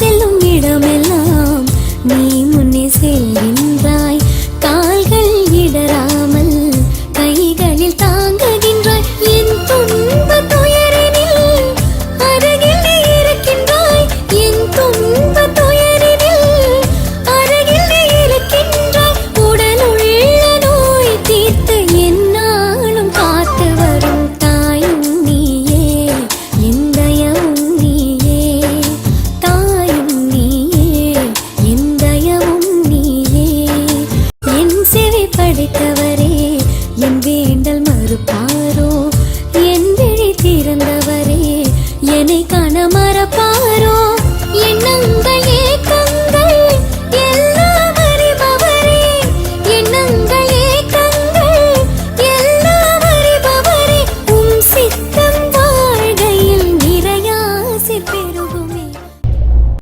செல்லும் இடமெல்லாம் நீ அளித்தவரே என் வேண்டல் மறுப்பா